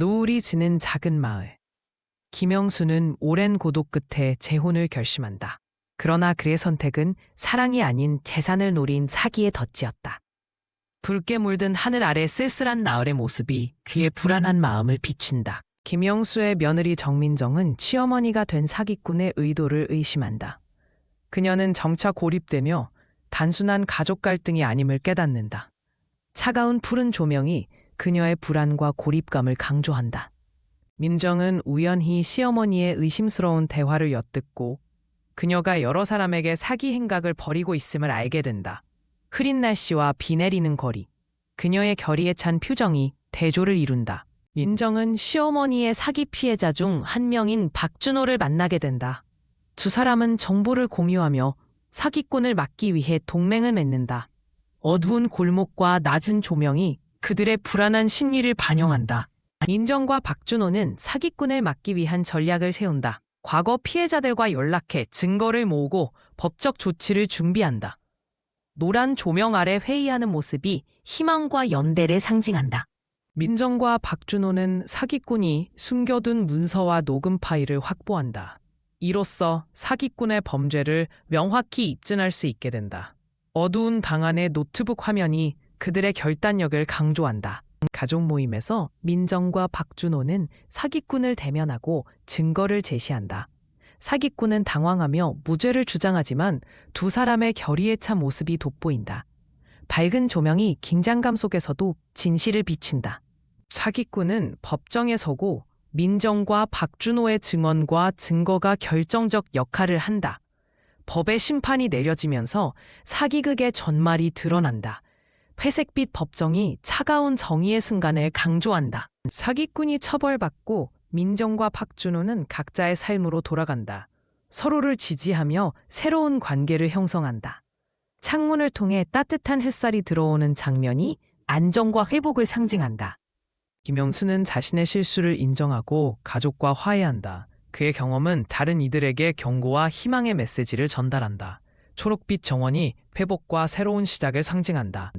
노을이 지는 작은 마을. 김영수는 오랜 고독 끝에 재혼을 결심한다. 그러나 그의 선택은 사랑이 아닌 재산을 노린 사기의 덫이었다. 붉게 물든 하늘 아래 쓸쓸한 나을의 모습이 그의 불안한 마음을 비춘다. 김영수의 며느리 정민정은 시어머니가 된 사기꾼의 의도를 의심한다. 그녀는 점차 고립되며 단순한 가족 갈등이 아님을 깨닫는다. 차가운 푸른 조명이 그녀의 불안과 고립감을 강조한다. 민정은 우연히 시어머니의 의심스러운 대화를 엿듣고 그녀가 여러 사람에게 사기 행각을 벌이고 있음을 알게 된다. 흐린 날씨와 비 내리는 거리, 그녀의 결의에 찬 표정이 대조를 이룬다. 민정은 시어머니의 사기 피해자 중 한 명인 박준호를 만나게 된다. 두 사람은 정보를 공유하며 사기꾼을 막기 위해 동맹을 맺는다. 어두운 골목과 낮은 조명이 그들의 불안한 심리를 반영한다. 민정과 박준호는 사기꾼을 막기 위한 전략을 세운다. 과거 피해자들과 연락해 증거를 모으고 법적 조치를 준비한다. 노란 조명 아래 회의하는 모습이 희망과 연대를 상징한다. 민정과 박준호는 사기꾼이 숨겨둔 문서와 녹음 파일을 확보한다. 이로써 사기꾼의 범죄를 명확히 입증할 수 있게 된다. 어두운 방 안의 노트북 화면이 그들의 결단력을 강조한다. 가족 모임에서 민정과 박준호는 사기꾼을 대면하고 증거를 제시한다. 사기꾼은 당황하며 무죄를 주장하지만 두 사람의 결의에 찬 모습이 돋보인다. 밝은 조명이 긴장감 속에서도 진실을 비춘다. 사기꾼은 법정에 서고 민정과 박준호의 증언과 증거가 결정적 역할을 한다. 법의 심판이 내려지면서 사기극의 전말이 드러난다. 회색빛 법정이 차가운 정의의 순간을 강조한다. 사기꾼이 처벌받고 민정과 박준호는 각자의 삶으로 돌아간다. 서로를 지지하며 새로운 관계를 형성한다. 창문을 통해 따뜻한 햇살이 들어오는 장면이 안정과 회복을 상징한다. 김영수는 자신의 실수를 인정하고 가족과 화해한다. 그의 경험은 다른 이들에게 경고와 희망의 메시지를 전달한다. 초록빛 정원이 회복과 새로운 시작을 상징한다.